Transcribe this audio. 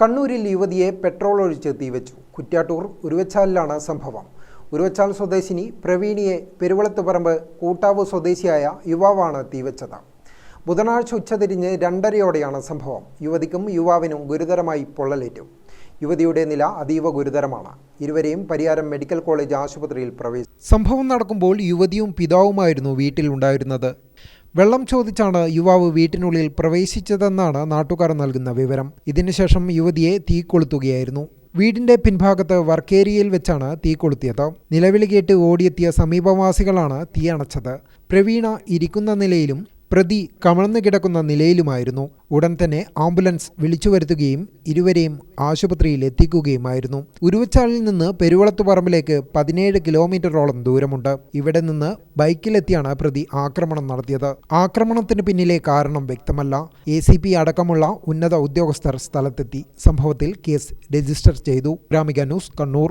കണ്ണൂരിൽ യുവതിയെ പെട്രോൾ ഒഴിച്ച് തീവച്ചു. കുറ്റ്യാട്ടൂർ ഉരുവച്ചാലിലാണ് സംഭവം. ഉരുവച്ചാൽ സ്വദേശിനി പ്രവീണിയെ പെരുവളത്തുപറമ്പ് കൂട്ടാവ് സ്വദേശിയായ യുവാവാണ് തീവച്ചത്. ബുധനാഴ്ച ഉച്ചതിരിഞ്ഞ് രണ്ടരയോടെയാണ് സംഭവം. യുവതിക്കും യുവാവിനും ഗുരുതരമായി പൊള്ളലേറ്റു. യുവതിയുടെ നില അതീവ ഗുരുതരമാണ്. ഇരുവരെയും പരിയാരം മെഡിക്കൽ കോളേജ് ആശുപത്രിയിൽ പ്രവേശിച്ചു. സംഭവം നടക്കുമ്പോൾ യുവതിയും പിതാവുമായിരുന്നു വീട്ടിലുണ്ടായിരുന്നത്. വെള്ളം ചോദിച്ചാണ് യുവാവ് വീട്ടിനുള്ളിൽ പ്രവേശിച്ചതെന്നാണ് നാട്ടുകാർ നൽകുന്ന വിവരം. ഇതിനുശേഷം യുവതിയെ തീ കൊളുത്തുകയായിരുന്നു. വീടിന്റെ പിൻഭാഗത്ത് വർക്കേരിയയിൽ വെച്ചാണ് തീ കൊളുത്തിയത്. നിലവിളി കേട്ട് ഓടിയെത്തിയ സമീപവാസികളാണ് തീ അണച്ചത്. പ്രവീണ ഇരിക്കുന്ന നിലയിലും പ്രതി കമഴ്ന്നു കിടക്കുന്ന നിലയിലുമായിരുന്നു. ഉടൻ തന്നെ ആംബുലൻസ് വിളിച്ചു വരുത്തുകയും ഇരുവരെയും ആശുപത്രിയിൽ എത്തിക്കുകയുമായിരുന്നു. ഉരുവച്ചാളിൽ നിന്ന് പെരുവളത്തുപറമ്പിലേക്ക് പതിനേഴ് കിലോമീറ്ററോളം ദൂരമുണ്ട്. ഇവിടെ നിന്ന് ബൈക്കിലെത്തിയാണ് പ്രതി ആക്രമണം നടത്തിയത്. ആക്രമണത്തിന് പിന്നിലെ കാരണം വ്യക്തമല്ല. എ അടക്കമുള്ള ഉന്നത ഉദ്യോഗസ്ഥർ സ്ഥലത്തെത്തി. സംഭവത്തിൽ കേസ് രജിസ്റ്റർ ചെയ്തു. ഗ്രാമിക ന്യൂസ് കണ്ണൂർ.